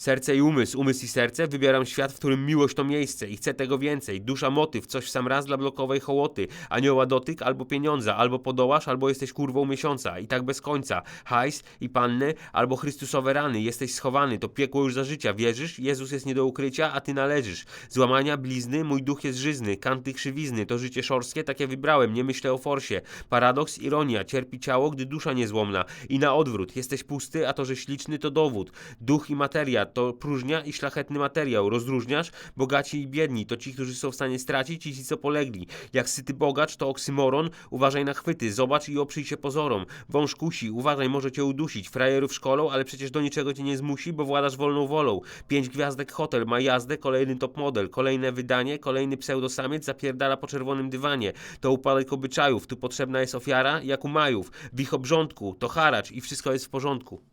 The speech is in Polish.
Serce i umysł, umysł i serce, wybieram świat, w którym miłość to miejsce i chcę tego więcej. Dusza motyw, coś w sam raz dla blokowej hołoty. Anioła dotyk albo pieniądza, albo podołasz, albo jesteś kurwą miesiąca. I tak bez końca. Hajs i panny, albo Chrystusowe rany. Jesteś schowany, to piekło już za życia. Wierzysz? Jezus jest nie do ukrycia, a ty należysz. Złamania, blizny, mój duch jest żyzny. Kanty krzywizny, to życie szorskie, takie wybrałem, nie myślę o forsie. Paradoks, ironia, cierpi ciało, gdy dusza niezłomna. I na odwrót, jesteś pusty, a to, że śliczny, to dowód. Duch i materia to próżnia i szlachetny materiał. Rozróżniasz? Bogaci i biedni to ci, którzy są w stanie stracić i ci, co polegli. Jak syty bogacz to oksymoron, uważaj na chwyty, zobacz i oprzyj się pozorom. Wąż kusi, uważaj, może cię udusić. Frajerów szkolą, ale przecież do niczego cię nie zmusi, bo władasz wolną wolą. Pięć gwiazdek hotel ma jazdę, kolejny top model, kolejne wydanie, kolejny pseudosamiec zapierdala po czerwonym dywanie. To upadek obyczajów, tu potrzebna jest ofiara, jak u Majów. W ich obrządku, to haracz i wszystko jest w porządku.